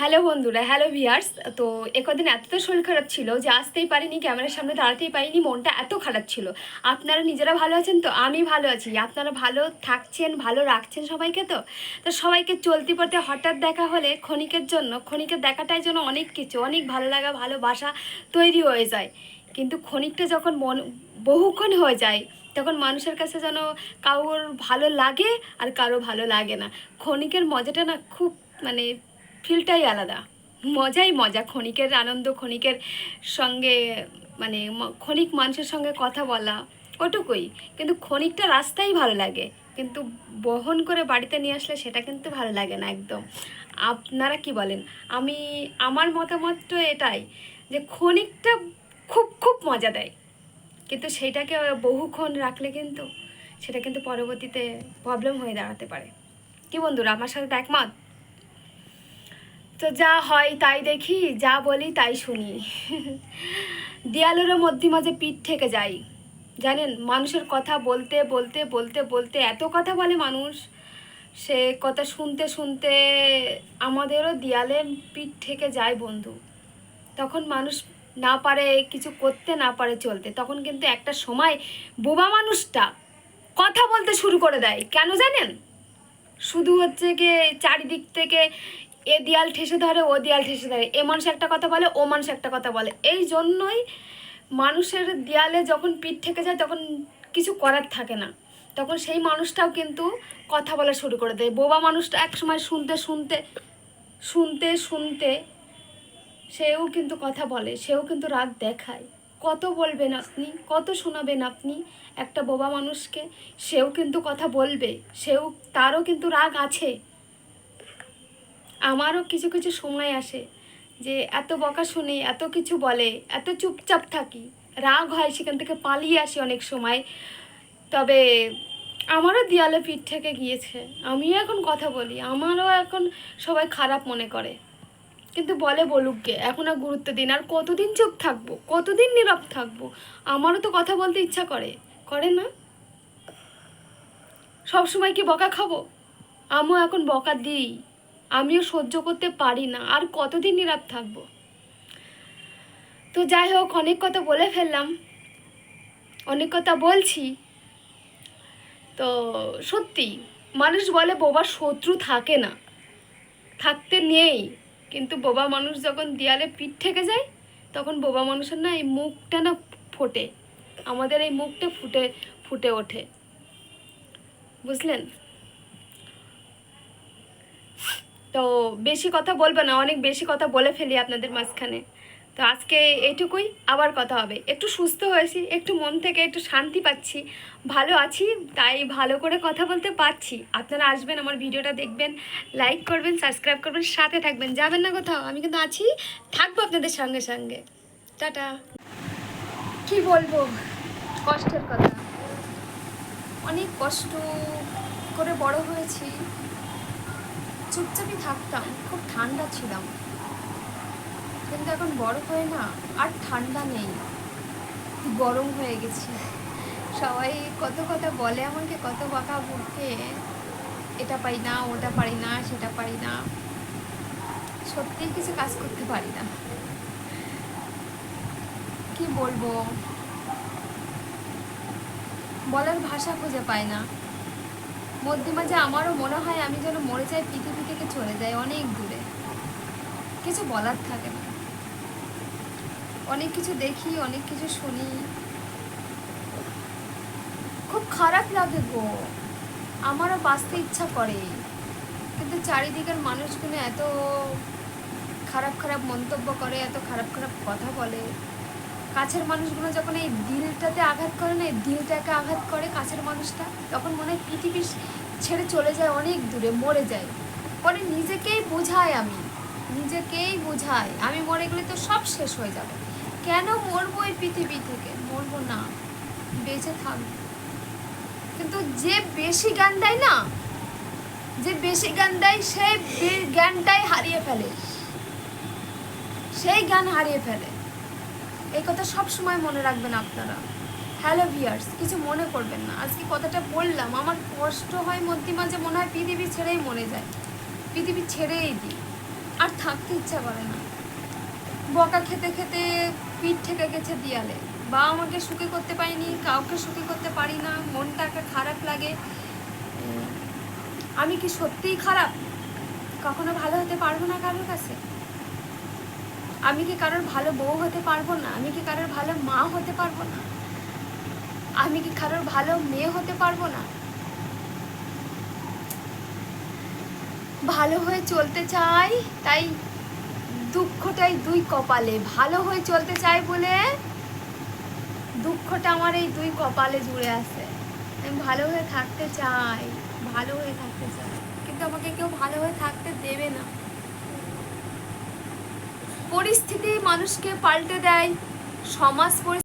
Hello বন্ধুরা, hello viewers তো একদিন এতটা শরীর খারাপ ছিল যে আসতেই পারিনি, ক্যামেরার সামনে দাঁড়াতেই পারিনি, মনটা এত খারাপ ছিল। আপনারা নিজেরা ভালো আছেন তো? আমি ভালো আছি। আপনারা ভালো থাকছেন, ভালো রাখছেন সবাইকে তো? তো সবাইকে চলতি পথে হঠাৎ দেখা হলে ক্ষণিকের জন্য, ক্ষণিকের দেখাটাই যেন অনেক কিছু, অনেক ভালো লাগা, ভালোবাসা তৈরি হয়ে যায়। কিন্তু ক্ষণিকটা যখন মন বহুক্ষণ হয়ে যায়, তখন মানুষের কাছে যেন কারোর ভালো লাগে আর কারও ভালো লাগে না। ক্ষণিকের মজাটা না খুব মানে ফিলটাই আলাদা। মজাই মজা, ক্ষণিকের আনন্দ, ক্ষণিকের সঙ্গে মানে ক্ষণিক মানুষের সঙ্গে কথা বলা, ওটুকুই। কিন্তু ক্ষণিকটা রাস্তাই ভালো লাগে। কিন্তু বহন করে বাড়িতে নিয়ে আসলে সেটা কিন্তু ভালো লাগে না একদম। আপনারা কি বলেন? আমি, আমার মতামত তো এটাই যে ক্ষণিকটা খুব খুব মজা দেয়। কিন্তু সেইটাকে বহুক্ষণ রাখলে কিন্তু সেটা কিন্তু পরবর্তীতে প্রবলেম হয়ে দাঁড়াতে পারে। কি বন্ধুরা, আমার সাথে একমত? তো যা হয় তাই দেখি, যা বলি তাই শুনি। দেয়ালেরও মধ্যে মাঝে পিঠ থেকে যাই। জানেন, মানুষের কথা বলতে বলতে বলতে বলতে এত কথা বলে মানুষ, সে কথা শুনতে শুনতে আমাদেরও দেয়ালে পিঠ থেকে যায় বন্ধু। তখন মানুষ না পারে, কিছু করতে না পারে চলতে। তখন কিন্তু একটা সময় বোবা মানুষটা কথা বলতে শুরু করে দেয়। কেন জানেন? শুধু হচ্ছে গিয়ে চারিদিক থেকে এ দেয়াল ঠেসে ধরে, ও দেয়াল ঠেসে ধরে। এ মানুষ একটা কথা বলে, ও মানুষ একটা কথা বলে। এই জন্যই মানুষের দেয়ালে যখন পিঠ থেকে যায়, তখন কিছু করার থাকে না। তখন সেই মানুষটাও কিন্তু কথা বলা শুরু করে দেয়। বোবা মানুষটা এক সময় শুনতে শুনতে শুনতে শুনতে সেও কিন্তু কথা বলে, সেও কিন্তু রাগ দেখায়। কত বলবেন আপনি? কত শোনাবেন আপনি একটা বোবা মানুষকে? সেও কিন্তু কথা বলবে, সেও, তারও কিন্তু রাগ আছে। আমারও কিছু কিছু সময় আসে যে এত বকা শুনি, এত কিছু বলে, এত চুপচাপ থাকি। রাগ হয়, সেখান থেকে পালিয়ে আসি অনেক সময়। তবে আমারও দেয়ালে পিঠ থেকে গিয়েছে। আমিও এখন কথা বলি, আমারও এখন সবাই খারাপ মনে করে। কিন্তু বলে বলুক গে, এখন আর গুরুত্ব দিন আর কতদিন চুপ থাকব? কতদিন নীরব থাকব? আমারও তো কথা বলতে ইচ্ছা করে। করে না? সব সময় কি বকা খাব? আমিও এখন বকা দিই। আমিও সহ্য করতে পারি না, আর কতদিন নীরব থাকব? তো যাই হোক, অনেক কথা বলে ফেললাম। অনেক কথা বলছি। তো সত্যি, মানুষ বলে বোবার শত্রু থাকে না। থাকতে নেই, কিন্তু বোবা মানুষ যখন দেয়ালে পিঠ থেকে যায়, তখন বোবা মানুষের না এই মুখটা না ফোটে। আমাদের এই মুখটা ফুটে ফুটে ওঠে। বুঝলেন? তো বেশি কথা বলব না, অনেক বেশি কথা বলে ফেলি আপনাদের মাঝখানে। তো আজকে এইটুকুই, আবার কথা হবে। একটু সুস্থ হয়েছি, একটু মন থেকে একটু শান্তি পাচ্ছি, ভালো আছি, তাই ভালো করে কথা বলতে পারছি। আপনারা আসবেন আমার ভিডিওটা দেখবেন লাইক করবেন সাবস্ক্রাইব করবেন, সাথে থাকবেন। যাবেন না কোথাও, আমি কিন্তু আছি, থাকব আপনাদের সঙ্গে সঙ্গে। টাটা। কি বলব? কষ্টের কথা। অনেক কষ্ট করে বড় হয়েছি। চুপচাপই থাকতাম, খুব ঠান্ডা ছিলাম। কিন্তু এখন বড় হয়ে না আর ঠান্ডা নেই। গরম হয়ে গেছি। সবাই কত কথা বলে আমাকে, কত বকা বুকে। এটা পারি না, ওটা পারি না, সেটা পারি না। সত্যিই কিছু কাজ করতে পারি না। কি বলব? বলার ভাষা খুঁজে পাই না। মধ্যে মাঝে আমারও মনে হয় আমি যেন মরে যাই, পৃথিবী থেকে চলে যাই অনেক দূরে। কিছু বলার থাকে না। অনেক কিছু দেখি, অনেক কিছু শুনি। খুব খারাপ লাগে গো। আমারও বাঁচতে ইচ্ছা করে। কিন্তু চারিদিকের মানুষগুলো এত খারাপ খারাপ মন্তব্য করে, এত খারাপ খারাপ কথা বলে। কাছের মানুষগুলো যখন এই দিলটাতে আঘাত করে না, এই দিলটাকে আঘাত করে কাছের মানুষটা, তখন মনে হয় পৃথিবী ছেড়ে চলে যায় অনেক দূরে, মরে যায়। পরে নিজেকেই বোঝাই আমি, নিজেকেই বোঝাই, আমি মরে গেলে তো সব শেষ হয়ে যাবে। কেন মরবো এই পৃথিবী থেকে? মরবো না, বেঁচে থাকব। কিন্তু যে বেশি জ্ঞান দেয় না, যে বেশি জ্ঞান দেয় সে জ্ঞানটাই হারিয়ে ফেলে। সেই জ্ঞান হারিয়ে ফেলে। এই কথা সব সময় মনে রাখবেন আপনারা। হ্যালো ভিয়ার্স কিছু মনে করবেন না। আজকে কথাটা বললাম, আমার কষ্ট হয় মধ্যে মাঝে মনে হয় পৃথিবী ছেড়েই মরে যায়। পৃথিবী ছেড়েই দিই। আর থাকতে ইচ্ছা করে না। বকা খেতে খেতে পিঠ থেকে গেছে দিয়ালে। বা আমাকে সুখী করতে পারিনি, কাউকে সুখী করতে পারি না, মনটা একটা খারাপ লাগে। আমি কি সত্যিই খারাপ? কখনো ভালো হতে পারব না কারোর কাছে? আমি কি কারোর ভালো বউ হতে পারব না? আমি কি কারোর ভালো মা হতে পারব না? আমি কি কারোর ভালো মেয়ে হতে পারব না? ভালো হয়ে চলতে চাই, তাই দুঃখটাই দুই কপালে। ভালো হয়ে চলতে চাই বলে দুঃখটা আমার এই দুই কপালে জুড়ে আছে। আমি ভালো হয়ে থাকতে চাই, ভালো হয়ে থাকতে চাই। কিন্তু আমাকে কেউ ভালো হয়ে থাকতে দেবে না। পরিস্থিতি মানুষকে পাল্টে দেয় সমাজ পরিস্থিতি